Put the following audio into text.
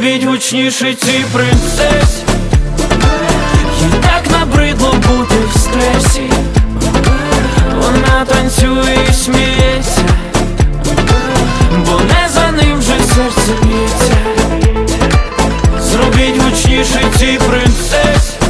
Зробіть гучніше ці принцесі. Їй так набридло бути в стресі. Вона танцює і сміється. Бо не за ним вже серце б'ється. Зробіть гучніше цій принцесі.